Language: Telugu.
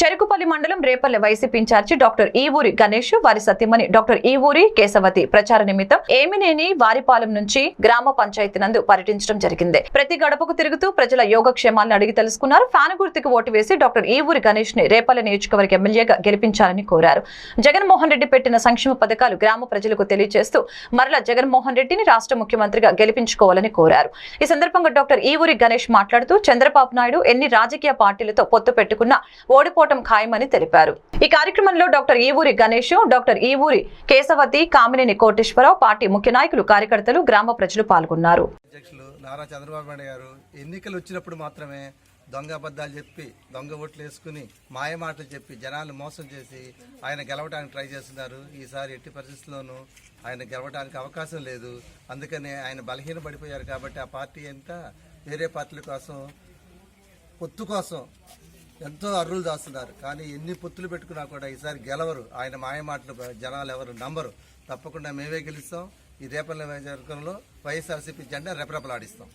చెరుకుపల్లి మండలం Repalle YCP in charge doctor Eevuri Ganesh వారి సత్యమణి డాక్టర్ ఈవూరి కేశవతి ప్రచార నిమిత్తం ఏమినేని వారిపాలెం నుంచి గ్రామ పంచాయతీ నందు పర్యటించడం జరిగింది. ప్రతి గడపకు తిరుగుతూ ప్రజల యోగక్షేమాలను అడిగి తెలుసుకున్నారు. ఫ్యాన్ గుర్తుకు ఓటు వేసి డాక్టర్ ఈవూరి గణేష్ని రేపల్లె నియోజకవర్గ ఎమ్మెల్యేగా గెలిపించాలని కోరారు. జగన్మోహన్ రెడ్డి పెట్టిన సంక్షేమ పథకాలు గ్రామ ప్రజలకు తెలియజేస్తూ మరలా జగన్మోహన్ రెడ్డిని రాష్ట్ర ముఖ్యమంత్రిగా గెలిపించుకోవాలని కోరారు. ఈ సందర్భంగా డాక్టర్ ఈవూరి గణేష్ మాట్లాడుతూ చంద్రబాబు నాయుడు ఎన్ని రాజకీయ పార్టీలతో పొత్తు పెట్టుకున్నా ఓడిపోవటం ఖాయమని తెలిపారు. ఈ కార్యక్రమంలో doctor Eevuri Ganesh doctor Eevuri Keshavati Kamineni Koteswararao party ముఖ్య నాయకులు కార్యకర్తలు గ్రామ ప్రజలు పాల్గొన్నారు. అధ్యక్షులు నారా చంద్రబాబు నాయుడు గారు ఎన్నికలు వచ్చినప్పుడు మాత్రమే దొంగ అబద్ధాలు చెప్పి దొంగ ఓట్లు వేసుకుని మాయ మాటలు చెప్పి జనాలు మోసం చేసి ఆయన గెలవడానికి ట్రై చేస్తున్నారు. ఈసారి ఎట్టి పరిస్థితుల్లోనూ ఆయన గెలవడానికి అవకాశం లేదు. అందుకనే ఆయన బలహీన పడిపోయారు కాబట్టి ఆ పార్టీ అంతా వేరే పార్టీల కోసం పొత్తు కోసం ఎంతో అర్రులు దాస్తున్నారు. కానీ ఎన్ని పొత్తులు పెట్టుకున్నా కూడా ఈసారి గెలవరు. ఆయన మాయమాటలు జనాలు ఎవరు నమ్మరు. తప్పకుండా మేమే గెలుస్తాం. ఈ రేపల్లె నియోజకవర్గంలో వైఎస్ఆర్సీపీ జెండా రెపరెపలాడిస్తాం.